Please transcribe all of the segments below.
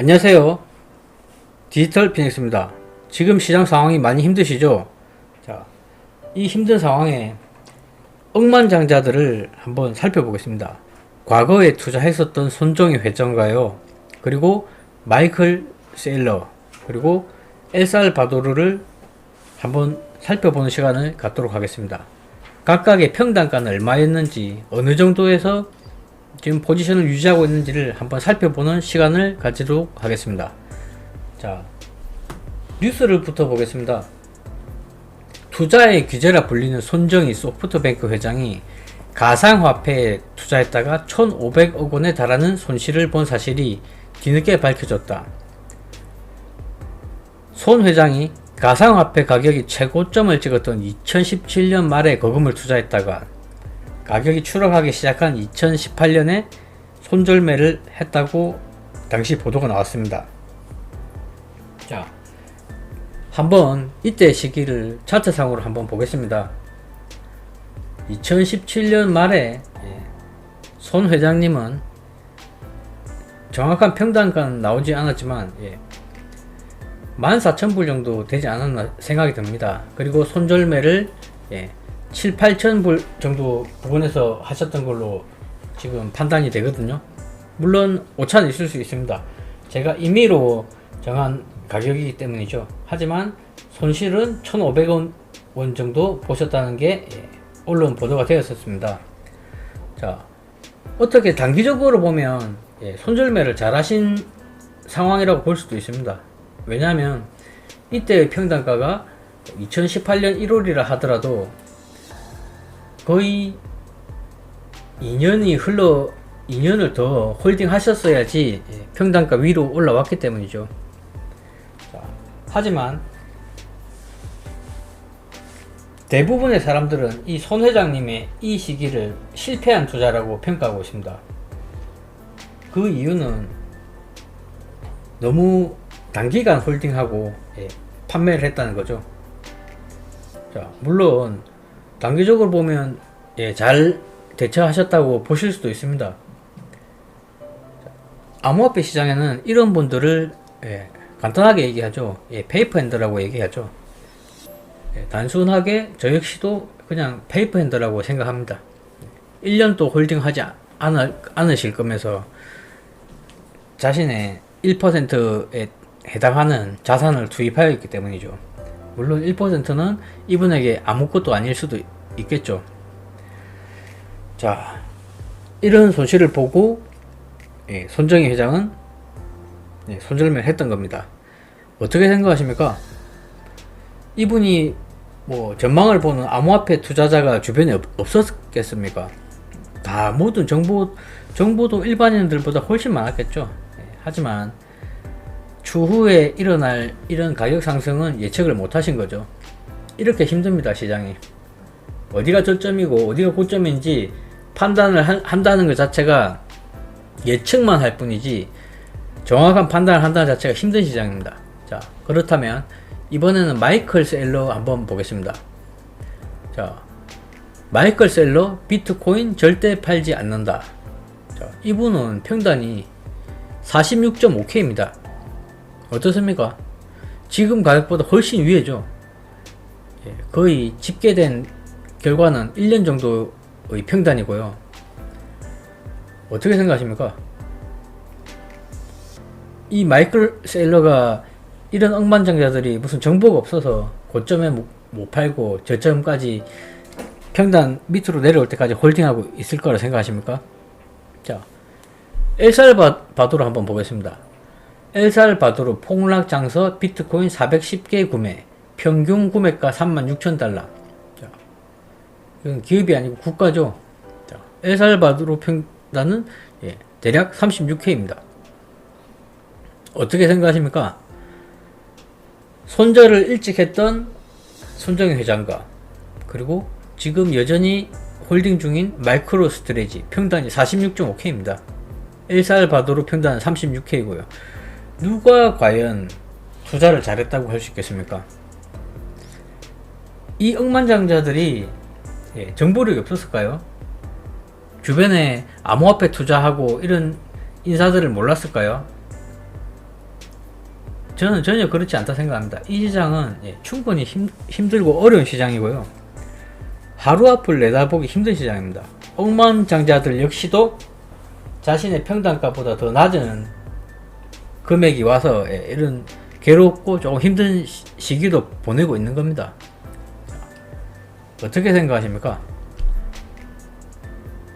안녕하세요. 디지털 피닉스입니다. 지금 시장 상황이 많이 힘드시죠? 자, 이 힘든 상황에 억만장자들을 한번 살펴보겠습니다. 과거에 투자했었던 손정희 회장가요. 그리고 마이클 세일러, 그리고 엘살바도르를 한번 살펴보는 시간을 갖도록 하겠습니다. 각각의 평단가는 얼마였는지, 어느 정도에서 지금 포지션을 유지하고 있는지를 한번 살펴보는 시간을 가지도록 하겠습니다. 자, 뉴스를부터 보겠습니다. 투자의 규제라 불리는 손정희 소프트뱅크 회장이 가상화폐에 투자했다가 1,500억 원에 달하는 손실을 본 사실이 뒤늦게 밝혀졌다. 손 회장이 가상화폐 가격이 최고점을 찍었던 2017년 말에 거금을 투자했다가 가격이 추락하기 시작한 2018년에 손절매를 했다고 당시 보도가 나왔습니다. 자, 한번 이때 시기를 차트상으로 한번 보겠습니다. 2017년 말에 예, 손 회장님은 정확한 평단가는 나오지 않았지만 예, 14,000불 정도 되지 않았나 생각이 듭니다. 그리고 손절매를 예, 7, 8천 불 정도 부분에서 하셨던 걸로 지금 판단이 되거든요. 물론 오차는 있을 수 있습니다. 제가 임의로 정한 가격이기 때문이죠. 하지만 손실은 1,500원 원 정도 보셨다는 게 예, 언론 보도가 되었었습니다. 자, 어떻게 단기적으로 보면 예, 손절매를 잘 하신 상황이라고 볼 수도 있습니다. 왜냐하면 이때의 평단가가 2018년 1월이라 하더라도 거의 2년이 흘러 2년을 더 홀딩 하셨어야지 예, 평단가 위로 올라왔기 때문이죠. 자, 하지만 대부분의 사람들은 이 손 회장님의 이 시기를 실패한 투자라고 평가하고 있습니다. 그 이유는 너무 단기간 홀딩하고 예, 판매를 했다는 거죠. 자, 물론 단기적으로 보면 예, 잘 대처하셨다고 보실 수도 있습니다. 암호화폐 시장에는 이런 분들을 예, 간단하게 얘기하죠. 예, 페이퍼 핸드라고 얘기하죠. 예, 단순하게 저 역시도 그냥 페이퍼 핸드라고 생각합니다. 1년도 홀딩하지 않, 않으실 거면서 자신의 1%에 해당하는 자산을 투입하여 있기 때문이죠. 물론 1%는 이분에게 아무것도 아닐 수도 있겠죠. 자, 이런 손실을 보고 예, 손정희 회장은 예, 손절매를 했던 겁니다. 어떻게 생각하십니까? 이분이 뭐 전망을 보는 암호화폐 투자자가 주변에 없, 없었겠습니까? 다 모든 정보 정보도 일반인들보다 훨씬 많았겠죠. 예, 하지만 추후에 일어날 이런 가격 상승은 예측을 못 하신 거죠. 이렇게 힘듭니다, 시장이. 어디가 저점이고 어디가 고점인지 판단을 한, 한다는 것 자체가 예측만 할 뿐이지 정확한 판단을 한다는 자체가 힘든 시장입니다. 자, 그렇다면 이번에는 마이클 셀러 한번 보겠습니다. 자, 마이클 셀러 비트코인 절대 팔지 않는다. 자, 이분은 평단이 46.5K입니다. 어떻습니까? 지금 가격보다 훨씬 위에죠. 예, 거의 집계된 결과는 1년 정도의 평단이고요. 어떻게 생각하십니까? 이 마이클 셀러가 이런 억만장자들이 무슨 정보가 없어서 고점에 못, 못 팔고 저점까지 평단 밑으로 내려올 때까지 홀딩하고 있을 거라 생각하십니까? 자, 엘살바도로 한번 보겠습니다. 엘살바도르 폭락 장서 비트코인 410개 구매 평균 구매가 36,000달러. 자, 이건 기업이 아니고 국가죠. 자, 엘살바도르 평단은 예, 대략 36K입니다. 어떻게 생각하십니까? 손절을 일찍 했던 손정희 회장과 그리고 지금 여전히 홀딩 중인 마이크로 스트레지 평단이 46.5K입니다. 엘살바도르 평단은 36K고요 누가 과연 투자를 잘했다고 할 수 있겠습니까? 이 억만장자들이 예, 정보력이 없었을까요? 주변에 암호화폐 투자하고 이런 인사들을 몰랐을까요? 저는 전혀 그렇지 않다 생각합니다. 이 시장은 예, 충분히 힘, 힘들고 어려운 시장이고요. 하루 앞을 내다보기 힘든 시장입니다. 억만장자들 역시도 자신의 평단가보다 더 낮은 금액이 와서 예, 이런 괴롭고 조금 힘든 시- 시기도 보내고 있는 겁니다. 어떻게 생각하십니까?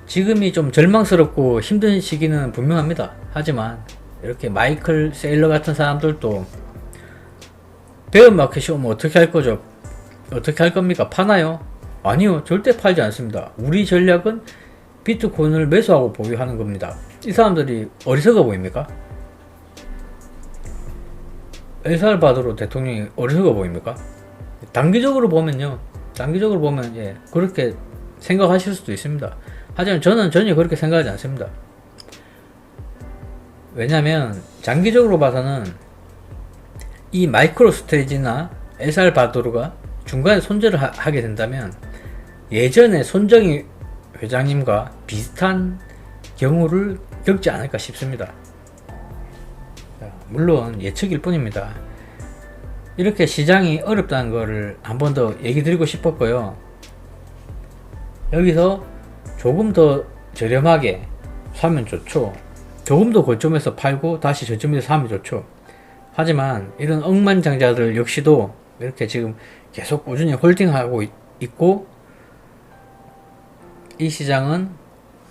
지금이 좀 절망스럽고 힘든 시기는 분명합니다. 하지만 이렇게 마이클 세일러 같은 사람들도 배운 마켓이 오면 어떻게 할 거죠? 어떻게 할 겁니까? 파나요? 아니요, 절대 팔지 않습니다. 우리 전략은 비트코인을 매수하고 보유하는 겁니다. 이 사람들이 어리석어 보입니까? 엘살바도르 대통령이 어리석어 보입니까? 단기적으로 보면요. 단기적으로 보면 예, 그렇게 생각하실 수도 있습니다. 하지만 저는 전혀 그렇게 생각하지 않습니다. 왜냐면 장기적으로 봐서는 이 마이크로 스테이지나 엘살바도르가 중간에 손절을 하, 게 된다면 예전에 손정희 회장님과 비슷한 경우를 겪지 않을까 싶습니다. 자, 물론 예측일 뿐입니다. 이렇게 시장이 어렵다는 것을 한 번 더 얘기 드리고 싶었고요. 여기서 조금 더 저렴하게 사면 좋죠. 조금 더 고점에서 팔고 다시 저점에서 사면 좋죠. 하지만 이런 억만장자들 역시도 이렇게 지금 계속 꾸준히 홀딩하고 있- 있고 이 시장은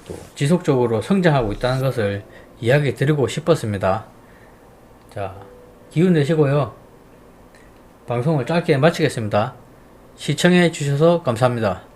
또 지속적으로 성장하고 있다는 것을 이야기 드리고 싶었습니다. 자, 기운 내시고요. 방송을 짧게 마치겠습니다. 시청해 주셔서 감사합니다.